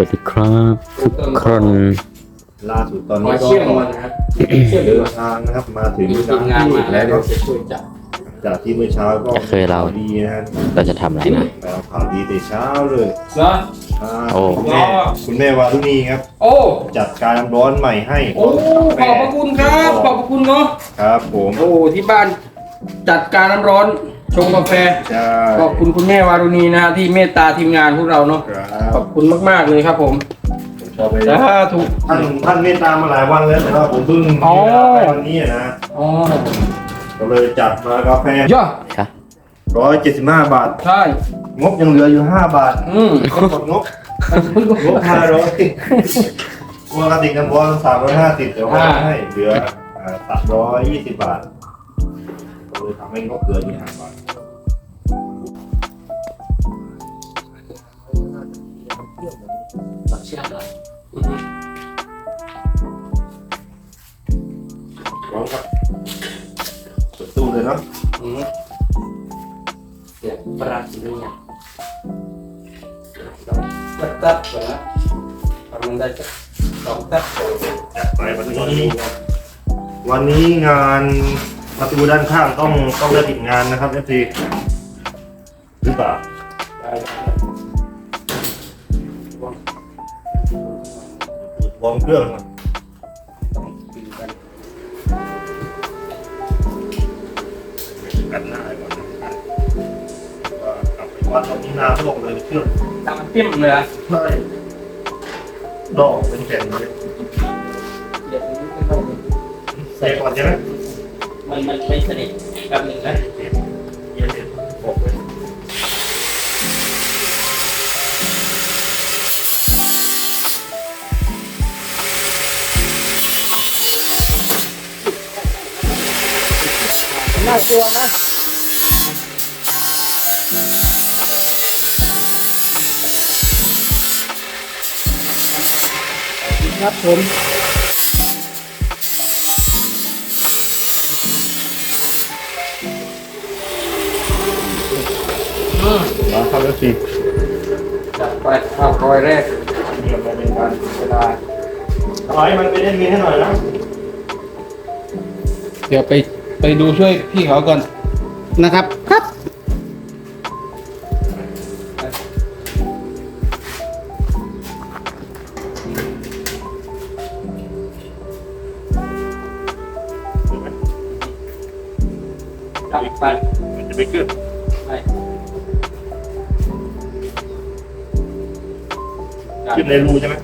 วัสดีครับทุกคนล่าสุดตอนขอนี้ก็เชี่ยงมันนะครับเชี่ยงเดิเลนทางนะครับมาถึงมีทีมงานมาแล้แล้ววเนาะจะช่วยจับจากที่เมื่อเช้าก็จะเคยเราข่วดีนะฮะเราจะทำอะไรนะเราข่าวดีแต่เช้าเลยเนาะอ่าโอ้คุณแม่คุณแม่วารุณีครับ โอ้จัดการน้ำร้อนใหม่ให้โอ้ขอบพระคุณครับขอบพระคุณเนาะครับผมโอ้ที่บ้านจัดการน้ำร้อน ชงกาแฟ ใช่ขอบคุณคุณแม่วารุณีนะฮะที่เมตตาทีมงานพวกเราเนาะ ครัขบอบคุณมากๆเลยครับผมผมชอบไปสาธุ ท่านท่านเมตตามาหลายวันแล้วแต่ว่าผมเพิ่งอ๋อมีเวลาไปวันนี้นะอ๋อก็เลยจัดมากาแฟย่อค่ะร้อยเจ็ดสิบห้าบาท ใช่ งบยังเหลืออยู่ห้าบาทอืมก็กดงบงบห้าร้อยปกติกันบอลสามร้อยห้าสิบเดี๋ยวว่าให้เหลือสามร้อยยี่สิบบาทก็เลยทำให้งบเหลืออยู่ห้าบาท ร้องครับเปิดตู้เลยเนาะอืมเสียงปราศเนี่ยตัดตัดไปแล้วทำมันได้สักสองตัดจัดไปวันนี้วันนี้งานประตูด้านข้างต้องต้องได้ปิดงานนะครับเอฟซีหรือเปล่าได้ วอร์มเครื่องก่อนต้องปีกันกันหน้าก่อนนะครับว่ากลับไปวัดตรงนี้นาเขาบอกเลยเครื่องตามปิ้มเลยอะใช่ดอกเป็นแผ่นเลยเดี๋ยวนี้ก็ต้องใส่ก่อนใช่ไหมมันมันไม่สนิทแบบหนึ่งนะ น่ากลัวนะครับผมมาเข้าแล้วสิจัดไปข้าวรอยแรกเรียบร้อยเป็นการเวลาเอาให้มันเป็นเอ็นมีให้หน่อยนะ เดี๋ยวไป ไปดูช่วยพี่เขาก่อนนะครับ ครับจัดไปมันจะไปขึ้นไปขึ้นในรูใช่ไหม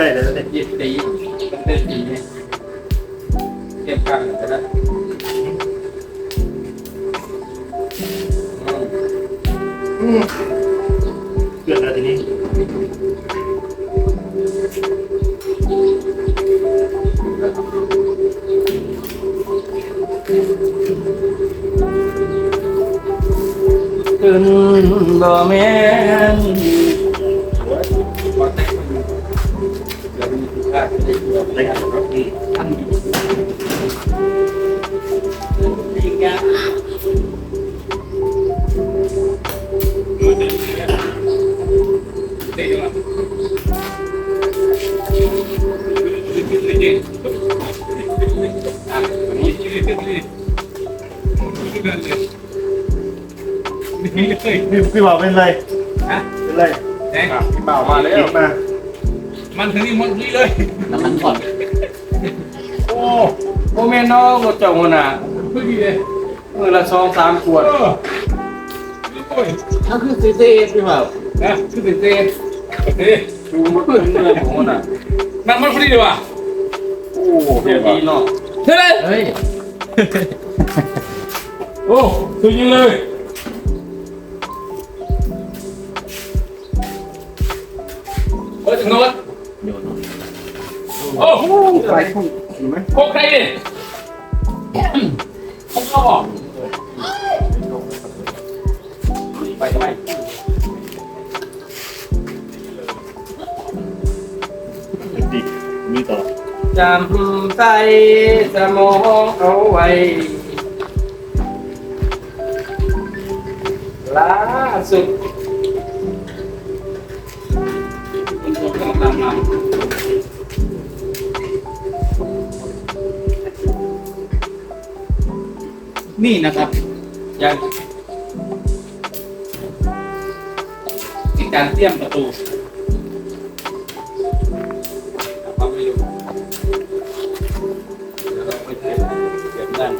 ใช่แล้วเนี่ยยี่สิบปีมันเป็นปีเนี่ยเก็บกันไปแล้วเกิดอะไรทีนี้ขึ้นบ่แม่น กิดมีทุกข์ไม่ได้เกี่ยวเล็กครับอื มท่านจริงอะพี่พี่บอกเป็นไรฮะเป็นไรแอพี่เป่ามาแล้วคิดมามันถึงนี่หมดนี่เลย น้ำมันก่อนโอ้โอเมนน้องก็เจ้าหัวหน้าเพื่อดีเลยมือละสองสามขวดเออโอ้ยนั่นคือซีซีพี่เปล่านะคือตื่นเต้นเฮ้ยดูมันเพื่อนเมืองของหัวหน้านั่งมันพอดีเลยว่ะโอ้ดีเนาะเฮ้ยเฮ้ยโอ้คือยิงเลยเฮ้ยถึงโน้ต โอ้โหไปพุ่งอยู่ไหมโคกใครดิโคกเขาบอกไปไปดิมีต่อจำใจสมองเอาไว้ล่าสุด นี่นะครับยังในการเตรียมประตูความไม่รู้เดี๋ยวเราไปเตรียมเก็บด้าน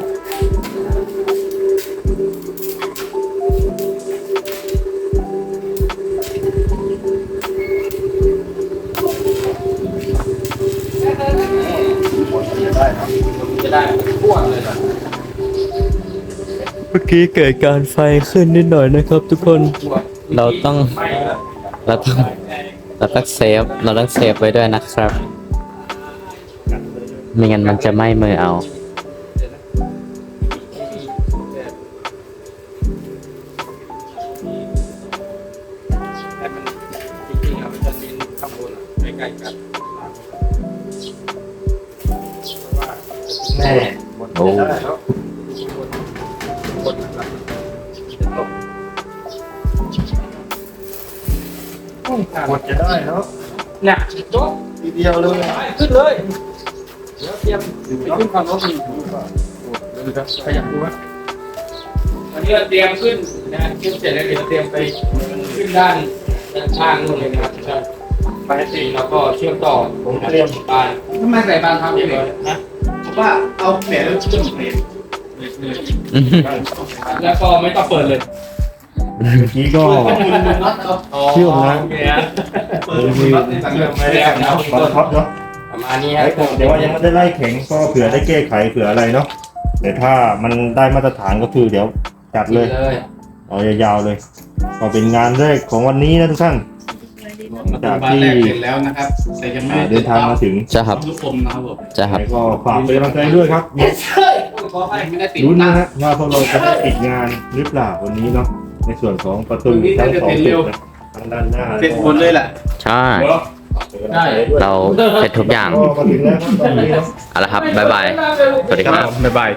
ได้ครับจะได้พ่วงเลยนะ เมื่อกี้เกิดการไฟขึ้นนิดหน่อยนะครับ ทุกคนพ่วงเราต้องไม่ละเราต้อง เราต้องเซฟ เราต้องเซฟไว้ด้วยนะครับ ไม่งั้นมันจะไหม้มือเอา แต่มันจริงๆอะมันจะมีข้างบนอะใกล้ๆกันแม่หมดโอ้ได้แล้วบ หมดจะได้แล้วเนี่ยโจ๊กทีเดียวเลยไปขึ้นเลยเดี๋ยวเตรียมไปขึ้นความร้อนอีกขยับดูว่าอันนี้เราเตรียมขึ้นนะขึ้นเสร็จแล้วเดี๋ยวเตรียมไปขึ้นด้านด้านข้างนู่นเลยนะครับไปให้ตีแล้วก็เชื่อมต่อผมเตรียมบานทำไมใส่บานทำเรีเอยงบร้อยนะผมว่าเอาแหวนแล้วเชื่อมเฟรมแล้วก็ไม่ต้องเปิดเลย เมื่อกี้ก็เชื่อมนะโอเคนะเปิดมีเชื่อมไม่ได้นะขอท็อปเนาะประมาณนี้ฮะเดี๋ยวว่ายังไม่ได้ไล่แข็งก็เผื่อได้แก้ไขเผื่ออะไรเนาะแต่ถ้ามันได้มาตรฐานก็คือเดี๋ยวจัดเลยเลยเอายาวๆเลย ก็เป็นงานแรกของวันนี้นะทุกท่านประตูบานแรกเสร็จแล้วนะครับแต่ยังไม่อ่าได้เดินทางมาถึงจะครับทุกคนนะครับผมจะครับแล้วก็ฝากเป็นกำลังใจด้วยครับขอให้ยังไม่ได้ติดลุ้นนะนะฮะว่าพวกเราจะได้ติดงานหรือเปล่าวันนี้เนาะ ในส่วนของประตูทั้งสองจุดนะทั้งด้านหน้าเสร็จหมดเลยแหละใช่ ได้เราเสร็จทุกอย่าง ก็มาถึงแล้วครับตอนนี้เนาะเอาละครับ บ๊ายบาย สวัสดีครับ บ๊ายบาย